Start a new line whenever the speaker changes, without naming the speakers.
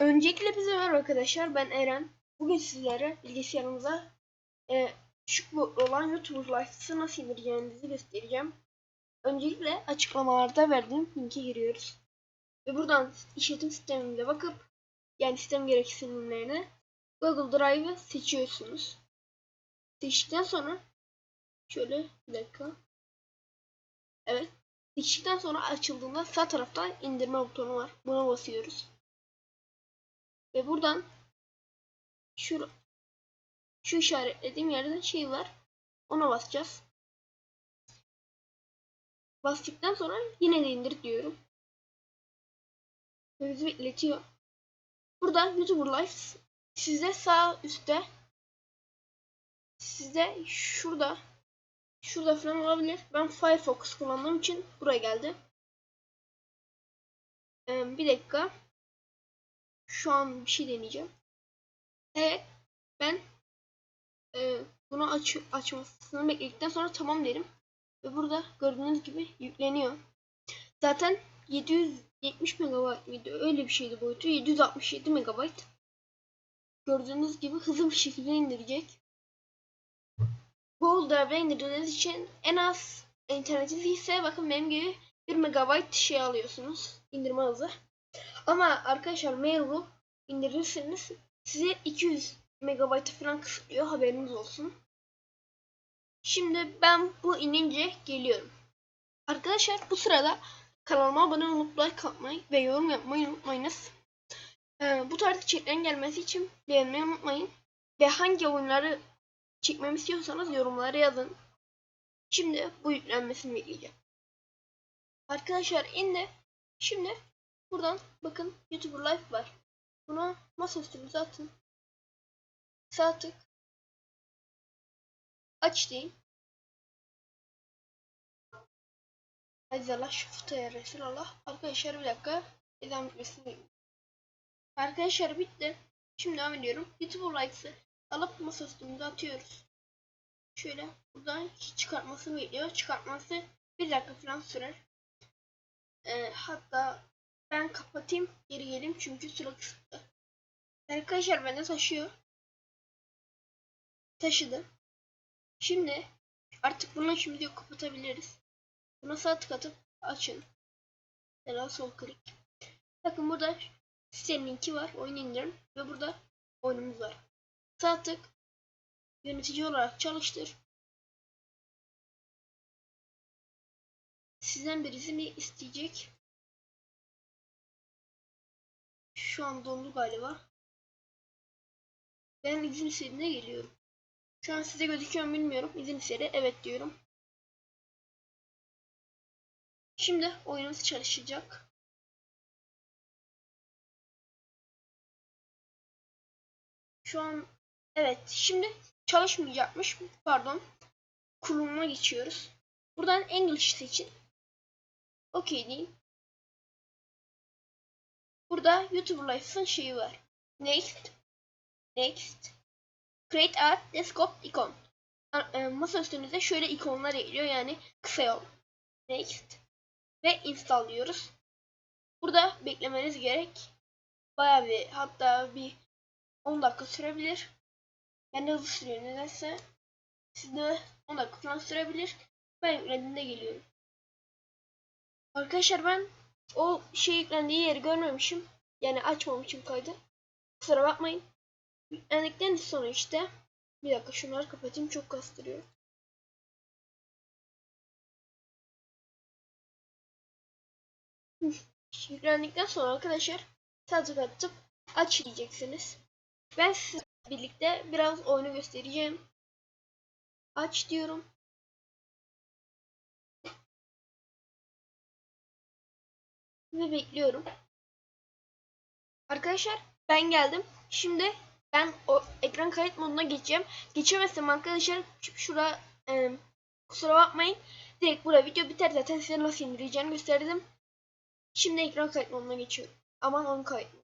Öncelikle bize merhaba arkadaşlar. Ben Eren. Bugün sizlere bilgisayarımıza e, düşük boyutlu olan YouTuber Life'sı nasıl indireceğinizi göstereceğim. Öncelikle açıklamalarda verdiğim linke giriyoruz. Ve buradan işletim sistemimize bakıp yani sistem gereksinimlerine Google Drive'ı seçiyorsunuz. Seçtikten sonra şöyle bir dakika. Evet. Seçtikten sonra açıldığında sağ tarafta indirme butonu var. Buna basıyoruz. Ve buradan şu şu işaretlediğim yerde şey var. Ona basacağız. Bastıktan sonra yine de indir diyorum. Ve bizi bekletiyor. Burada YouTuber Life size sağ üstte size şurada şurada falan olabilir. Ben Firefox kullandığım için buraya geldi. Ee, bir dakika. Şu an bir şey deneyeceğim. Evet. Ben e, bunu aç açmasını bekledikten sonra tamam derim. Ve burada gördüğünüz gibi yükleniyor. Zaten 770 MB mıydı? Öyle bir şeydi boyutu. 767 MB. Gördüğünüz gibi hızlı bir şekilde indirecek. Google Drive'da indirdiğiniz için en az internetiniz ise bakın benim gibi 1 MB şey alıyorsunuz. indirme hızı. Ama arkadaşlar Mail.ru indirirseniz size 200 MB falan kısıtlıyor haberiniz olsun. Şimdi ben bu inince geliyorum. Arkadaşlar bu sırada kanalıma abone olup like atmayı ve yorum yapmayı unutmayınız. Ee, bu tarz içeriklerin gelmesi için beğenmeyi unutmayın. Ve hangi oyunları çekmemi istiyorsanız yorumlara yazın. Şimdi bu yüklenmesini bekleyeceğim. Arkadaşlar indi. Şimdi buradan bakın YouTuber Live var. Bunu masa üstünüze atın. Sağ tık. Aç deyin. Azizallah şu fotoya Resulallah. Arkadaşlar bir dakika. Devam etmesini Arkadaşlar bitti. Şimdi devam ediyorum. YouTuber Likes'ı alıp masa üstümüze atıyoruz. Şöyle buradan çıkartmasını bekliyor. Çıkartması bir dakika falan sürer. Ee, hatta ben kapatayım geri geleyim çünkü süre kısıtlı. Arkadaşlar bende taşıyor. Taşıdı. Şimdi artık bunu şimdi kapatabiliriz. Buna sağ tık atıp açın. Ya sol klik. Bakın burada sitenin linki var. Oyun indirin. Ve burada oyunumuz var. Sağ tık yönetici olarak çalıştır. Sizden birisini isteyecek. Şu an dondu galiba. Ben izin istediğine geliyorum. Şu an size gözüküyor bilmiyorum. İzin istedi. Evet diyorum. Şimdi oyunumuz çalışacak. Şu an evet şimdi çalışmayacakmış. Pardon. Kuruluma geçiyoruz. Buradan English seçin. OK deyin. Burada YouTube Life'ın şeyi var. Next. Next. Create a desktop icon. E, masa üstünüze şöyle ikonlar geliyor yani kısa yol. Next. Ve install diyoruz. Burada beklemeniz gerek. Baya bir hatta bir 10 dakika sürebilir. Ben de hızlı sürüyor nedense. Sizde 10 dakika falan sürebilir. Ben yüklediğimde geliyorum. Arkadaşlar ben o şey yüklendiği yeri görmemişim. Yani açmamışım kaydı. Kusura bakmayın. Yüklendikten sonra işte bir dakika şunları kapatayım çok kastırıyor. Yüklendikten sonra arkadaşlar sadece atıp aç diyeceksiniz. Ben sizinle birlikte biraz oyunu göstereceğim. Aç diyorum. Ve bekliyorum. Arkadaşlar ben geldim. Şimdi ben o ekran kayıt moduna geçeceğim. Geçemezsem arkadaşlar şurada e, kusura bakmayın. Direkt burada video biter zaten size nasıl indireceğini gösterdim. Şimdi ekran kayıt moduna geçiyorum. Aman onu kayıt.